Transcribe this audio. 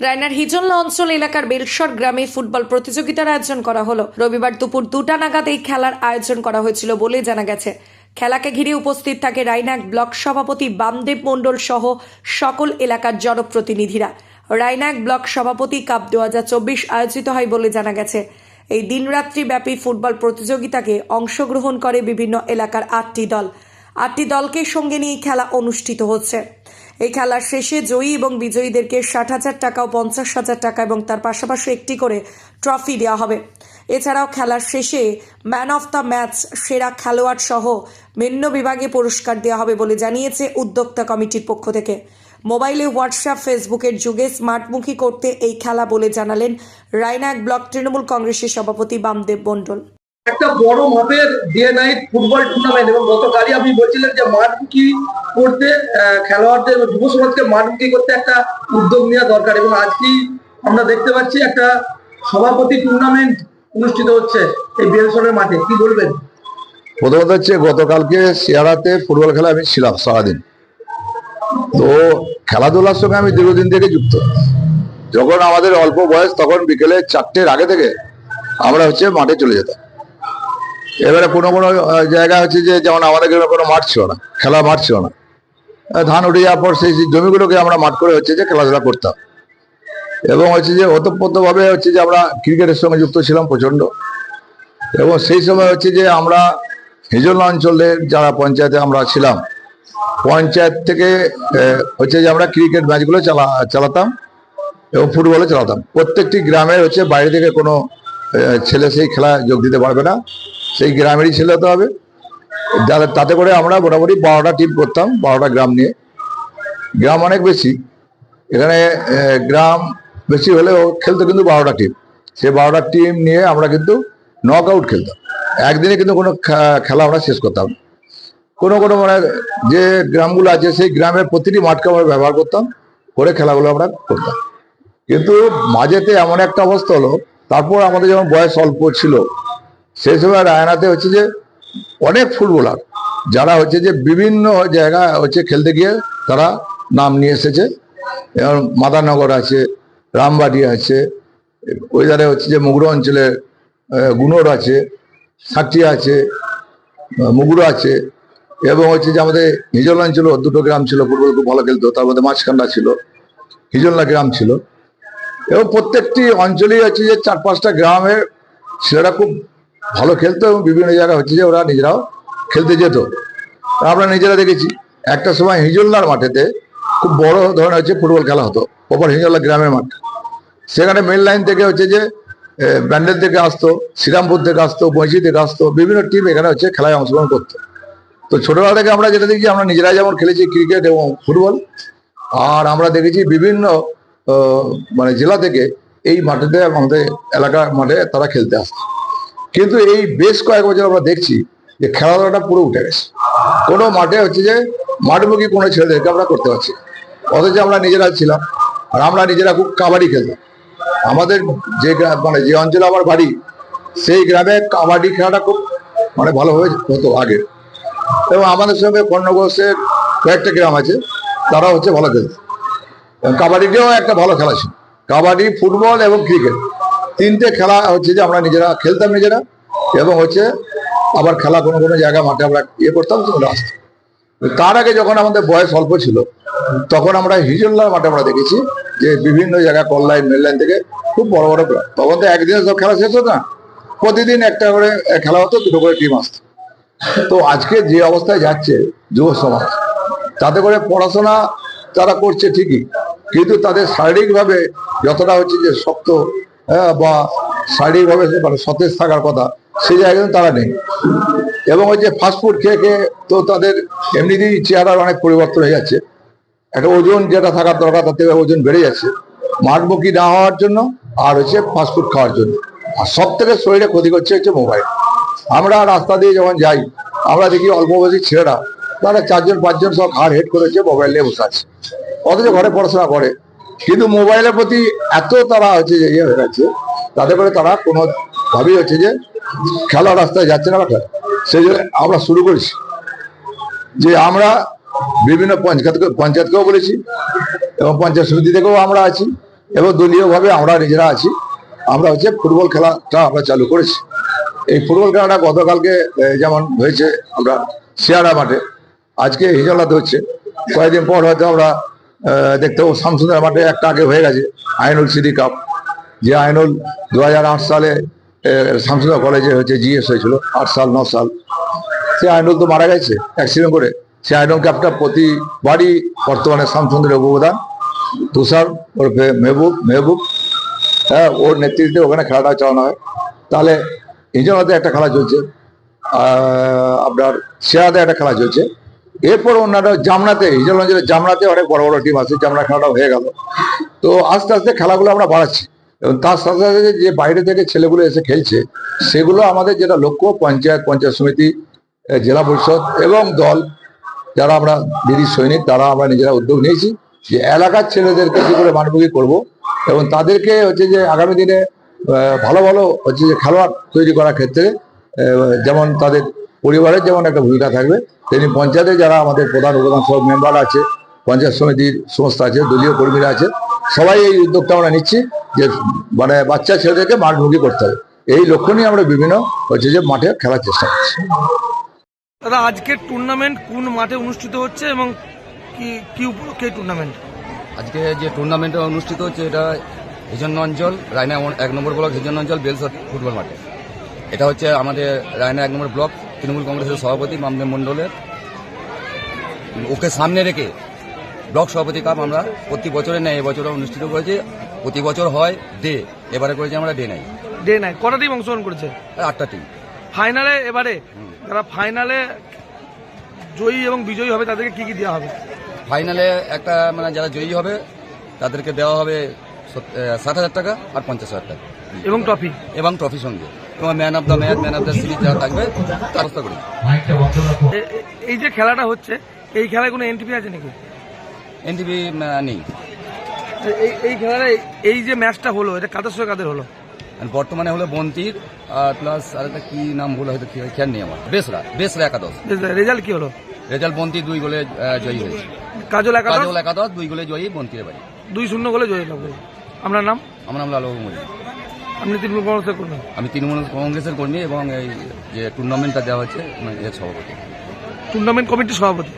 রায়নার হিজল্লা অঞ্চল এলাকার বেলসর গ্রামে ফুটবল প্রতিযোগিতার আয়োজন করা হলো। রবিবার দুপুর দুটা নাগাদ এই খেলার আয়োজন করা হয়েছিল বলে জানা গেছে। খেলাকে ঘিরে উপস্থিত থাকে রায়নাক ব্লক সভাপতি বামদেব মণ্ডল সহ সকল এলাকার জনপ্রতিনিধিরা। রায়নাক ব্লক সভাপতি কাপ দুহাজার চব্বিশ আয়োজিত হয় বলে জানা গেছে। এই দিনরাত্রি ব্যাপী ফুটবল প্রতিযোগিতাকে অংশগ্রহণ করে বিভিন্ন এলাকার আটটি দল। আটটি দলকে সঙ্গে নিয়ে খেলা অনুষ্ঠিত হচ্ছে। এই খেলার শেষে জয়ী এবং বিজয়ীদেরকে ষাট হাজার টাকা ও পঞ্চাশ হাজার টাকা এবং তার পাশাপাশি একটি করে ট্রফি দেওয়া হবে। এছাড়াও খেলার শেষে ম্যান অফ দ্য ম্যাচ সেরা খেলোয়াড় সহ ভিন্ন বিভাগে পুরস্কার দেওয়া হবে বলে জানিয়েছে উদ্যোক্তা কমিটির পক্ষ থেকে। মোবাইলে হোয়াটসঅ্যাপ, ফেসবুকের যুগে স্মার্টমুখী করতে এই খেলা বলে জানালেন রায়নাক ব্লক তৃণমূল কংগ্রেসের সভাপতি বামদেব মণ্ডল। একটা বড় মাপের ডে নাইট ফুটবল টুর্নামেন্ট এবং গতকালই আপনি বলছিলেন যে মাঠমুখী করতে খেলোয়াড়দের যুব সমাজকে মাঠমুখী করতে একটা উদ্যোগ নেওয়া দরকার এবং আজকেই আমরা দেখতে পাচ্ছি একটা সভাপতি টুর্নামেন্ট অনুষ্ঠিত হচ্ছে এই বেলসরের মাঠে। কি বলবেন? প্রথমত হচ্ছে গতকালকে সিয়ারাতে ফুটবল খেলা আমি ছিলাম সারাদিন। তো খেলাধুলার সঙ্গে আমি দীর্ঘদিন থেকে যুক্ত। যখন আমাদের অল্প বয়স তখন বিকেলে চারটের আগে থেকে আমরা হচ্ছে মাঠে চলে যেতাম। এবারে কোনো কোনো জায়গা হচ্ছে যে যেমন আমাদের গ্রামে কোনো মাঠ ছিল না, খেলা মাঠ ছিল না। ধান উঠে যাওয়ার পর সেই জমিগুলোকে আমরা মাঠ করে হচ্ছে যে খেলাধুলা করতাম। এবং হচ্ছে যে ওতপ্রোতভাবে হচ্ছে যে আমরা ক্রিকেটের সঙ্গে যুক্ত ছিলাম প্রচণ্ড এবং সেই সময় হচ্ছে যে আমরা হিজলা অঞ্চলের যারা পঞ্চায়েতে আমরা ছিলাম, পঞ্চায়েত থেকে হচ্ছে যে আমরা ক্রিকেট ম্যাচগুলো চালা, চালাতাম এবং ফুটবলও চালাতাম। প্রত্যেকটি গ্রামের হচ্ছে বাইরে থেকে কোনো ছেলে সেই খেলা যোগ দিতে পারবে না। সেই গ্রামেরই ছেলে হতে হবে। তাতে করে আমরা মোটামুটি বারোটা টিম করতাম, বারোটা গ্রাম নিয়ে। গ্রাম অনেক বেশি। এখানে গ্রাম বেশি হলেও খেলতো কিন্তু বারোটা টিম সেই বারোটা টিম নিয়ে আমরা কিন্তু নক আউট খেলতাম। একদিনে কিন্তু কোনো খেলা আমরা শেষ করতাম। কোনো কোনো মানে যে গ্রামগুলো আছে, সেই গ্রামের প্রতিটি মাঠকে আমরা ব্যবহার করতাম, করে খেলাগুলো আমরা করতাম। কিন্তু মাঝেতে এমন একটা অবস্থা হলো, তারপর আমাদের যখন বয়স অল্প ছিল সেই সময় রায়নাতে হচ্ছে যে অনেক ফুটবলার, যারা হচ্ছে যে বিভিন্ন জায়গা হচ্ছে খেলতে গিয়ে তারা নাম নিয়ে এসেছে। যেমন মাদানগর আছে, রামবাড়ি আছে ওই ধারে হচ্ছে যে মুগুরো অঞ্চলে গুনোর আছে সাকটিয়া আছে, মুগুরো আছে, এবং হচ্ছে যে আমাদের হিজল অঞ্চলে দুটো গ্রাম ছিল, ফুটবল খুব ভালো খেলতো, তার মধ্যে মাঝখান্ডা ছিল, হিজলনা গ্রাম ছিল। এবং প্রত্যেকটি অঞ্চলেই হচ্ছে যে চার পাঁচটা গ্রামের ছেলেরা খুব ভালো খেলতো এবং বিভিন্ন জায়গায় হচ্ছে যে ওরা নিজেরাও খেলতে যেত। আমরা নিজেরা দেখেছি, একটা সময় হিজলনার মাঠেতে খুব বড় ধরনের হচ্ছে ফুটবল খেলা হতো, প্রপার হিজলনা গ্রামের মাঠ। সেখানে মেন লাইন থেকে হচ্ছে যে ব্যান্ডেল থেকে আসতো, শ্রীরামপুর থেকে আসতো বৈশি থেকে আসতো, বিভিন্ন টিম এখানে হচ্ছে খেলায় অংশগ্রহণ করতো। তো ছোটবেলা থেকে আমরা যেটা দেখি আমরা নিজেরাই যেমন খেলেছি ক্রিকেট এবং ফুটবল, আর আমরা দেখেছি বিভিন্ন মানে জেলা থেকে এই মাঠেতে আমাদের এলাকার মাঠে তারা খেলতে আসতো। কিন্তু এই বেশ কয়েক বছর আমরা দেখছি যে খেলাধুলাটা পুরো উঠে গেছে। কোনো মাঠে হচ্ছে যে মাঠমুখী কোনো ছেলেদেরকে আমরা করতে পারছি অথচ আমরা নিজেরা ছিলাম আর আমরা নিজেরা খুব কাবাডি খেলতাম। আমাদের যে গ্রা- মানে যে অঞ্চলে আমার বাড়ি, সেই গ্রামে কাবাডি খেলাটা খুব মানে ভালোভাবে হতো আগে। এবং আমাদের সঙ্গে কর্ণঘোষের কয়েকটা গ্রাম আছে তারা হচ্ছে ভালো খেলতো। এবং কাবাডিটাও একটা ভালো খেলা ছিল। কাবাডি, ফুটবল এবং ক্রিকেট। তিনটে খেলা হচ্ছে যে আমরা নিজেরা খেলতাম নিজেরা, এবং হচ্ছে আবার খেলা কোনো কোনো জায়গায় মাঠে আমরা ইয়ে করতাম চলে আসতাম তার আগে যখন আমাদের বয়স অল্প ছিল, তখন আমরা হিজল্লার মাঠে আমরা দেখেছি যে বিভিন্ন জায়গায় কল্লাইন মেললাইন থেকে খুব বড় বড় গ্রাম। তখন তো একদিনে সব খেলা শেষ হতো না। প্রতিদিন একটা করে খেলা হতো, দুটো করে টিম আসতো। তো আজকে যে অবস্থায় যাচ্ছে যুব সমাজ, তাতে করে পড়াশোনা তারা করছে ঠিকই, কিন্তু তাদের শারীরিকভাবে যতটা হচ্ছে যে শক্ত হ্যাঁ, বা শারীরিকভাবে মানে সতেজ থাকার কথা সেই জায়গায় তারা নেই। এবং ওই যে ফাস্টফুড খেয়ে খেয়ে তো তাদের এমনিতেই চেহারার অনেক পরিবর্তন হয়ে যাচ্ছে। একটা ওজন যেটা থাকার দরকার তার থেকে ওজন বেড়ে যাচ্ছে। মাঠমুখী না হওয়ার জন্য আর হচ্ছে ফাস্টফুড খাওয়ার জন্য। আর সব থেকে শরীরে ক্ষতি করছে হচ্ছে মোবাইল আমরা রাস্তা দিয়ে যখন যাই আমরা দেখি অল্প বয়সী ছেলেরা তারা চারজন পাঁচজন সব ঘাড় হেড করেছে মোবাইল নিয়ে বসে আছে। অথচ ঘরে পড়াশোনা করে। কিন্তু মোবাইলের প্রতি এত তারা হচ্ছে যে ইয়ে হয়ে গেছে তাতে করে তারা কোনো ভাবেই হচ্ছে যে খেলা রাস্তায় যাচ্ছে না খেলা। সেই জন্য আমরা শুরু করেছি। যে আমরা বিভিন্ন পঞ্চায়েত পঞ্চায়েতকেও বলেছি এবং পঞ্চায়েত সমিতি থেকেও আমরা আছি এবং দলীয়ভাবে আমরা নিজেরা আছি। আমরা হচ্ছে ফুটবল খেলাটা আমরা চালু করেছি। এই ফুটবল খেলাটা গতকালকে যেমন হয়েছে আমরা শিয়ারা মাঠে। আজকে হিজলাতে হচ্ছে। কয়েকদিন পর হয়তো আমরা দেখতে পাবো শামসুন্দর মাঠে একটা আগে হয়ে গেছে আইনুল সিটি কাপ যে আইনুল দু সালে শামসুন্দর কলেজে হচ্ছে জিএস হয়েছিল, আট সাল, ন সাল। সে আইনুল তো মারা গেছে অ্যাক্সিডেন্ট করে। সে আইনুল কাপটা প্রতিবারই বর্তমানে শামসুন্দরের অবদান। তুষার ওরফে মেহবুব মেহবুব হ্যাঁ ওর নেতৃত্বে ওখানে খেলাটা চালানো হয়। তাহলে হিজলাতে একটা খেলা চলছে। আপনার শেয়াতে একটা খেলা চলছে। এরপর অন্যান্য জামনাতে হিজল হিজলগঞ্জের জামনাতে অনেক বড় বড় টিম আছে, জামনা খেলাটা হয়ে গেল। তো আস্তে আস্তে খেলাগুলো আমরা বাড়াচ্ছি। এবং তার সাথে সাথে যে বাইরে থেকে ছেলেগুলো এসে খেলছে, সেগুলো আমাদের যেটা লক্ষ্য, পঞ্চায়েত পঞ্চায়েত সমিতি জেলা পরিষদ এবং দল, যারা আমরা দিদির সৈনিক, তারা আমরা নিজেরা উদ্যোগ নিয়েছি যে এলাকার ছেলেদেরকে কি করে মানমুখী করব এবং তাদেরকে হচ্ছে যে আগামী দিনে ভালো ভালো হচ্ছে যে খেলোয়াড় তৈরি করার ক্ষেত্রে যেমন তাদের পরিবারের যেমন একটা ভূমিকা থাকবে তেমনি পঞ্চায়েতে যারা আমাদের প্রধান উপধান সব মেম্বার আছে পঞ্চায়েত সমিতির সমস্ত আছে দলীয় কর্মীরা আছে সবাই এই উদ্যোগটা আমরা নিচ্ছি যে মানে বাচ্চা ছেলেদেরকে মাঠমুখী করতে হবে। এই লক্ষ্য নিয়ে আমরা বিভিন্ন হচ্ছে যে মাঠে খেলার চেষ্টা করছি। দাদা আজকের টুর্নামেন্ট কোন মাঠে অনুষ্ঠিত হচ্ছে এবং কি কি উপলক্ষে টুর্নামেন্ট আজকে যে টুর্নামেন্ট অনুষ্ঠিত হচ্ছে এটা হিজন্য অঞ্চল রায়না এক নম্বর ব্লক হিজন্য অঞ্চল বেলসর ফুটবল মাঠে। এটা হচ্ছে আমাদের রায়না এক নম্বর ব্লক। তৃণমূল কংগ্রেসের সভাপতি মামদেব মণ্ডলের। ওকে সামনে রেখে ব্লক সভাপতি কাপ আমরা প্রতি বছরে নেই এবছরও অনুষ্ঠিত করেছি। প্রতি বছর হয় ডে এবারে করেছি আমরা ডে নাই ডে নাই কটা টিম অংশগ্রহণ করেছে? আটটা টিম। ফাইনালে এবারে যারা ফাইনালে জয়ী এবং বিজয়ী হবে তাদেরকে কি কি দেওয়া হবে? ফাইনালে একটা মানে যারা জয়ী হবে তাদেরকে দেওয়া হবে সাত হাজার টাকা আর পঞ্চাশ হাজার টাকা। এবং ট্রফি? এবং ট্রফি সঙ্গে। তোমার man of the match man of the series যারা থাকবে তার ব্যবস্থা করি। এই যে খেলাটা হচ্ছে এই খেলায় কোনো এন্ট্রি আছে নাকি? এনটিভি নেই। এই এই খেলাটা এই যে ম্যাচটা হলো এটা কাদের সঙ্গে কাদের হলো? বর্তমানে হলো বন্তির আর প্লাস আর একটা কি নাম হলো হয়তো কি হয়, খেয়াল নেই আমার। বেসরা বেসরা একাদশ। রেজাল্ট কি হলো? রেজাল্ট বন্তি দুই গোলে জয়ী হয়েছে। কাজল একাদশ? কাজল একাদশ দুই গোলে জয়ী বন্তির বাড়ি দুই শূন্য গোলে জয়ী লাগবে আপনার নাম? আমার নাম লালু মরি আপনি তৃণমূল কংগ্রেসের কর্মী? আমি তৃণমূল কংগ্রেসের কর্মী এবং এই যে টুর্নামেন্টটা দেওয়া হচ্ছে মানে এর সভাপতি। টুর্নামেন্ট কমিটির সভাপতি।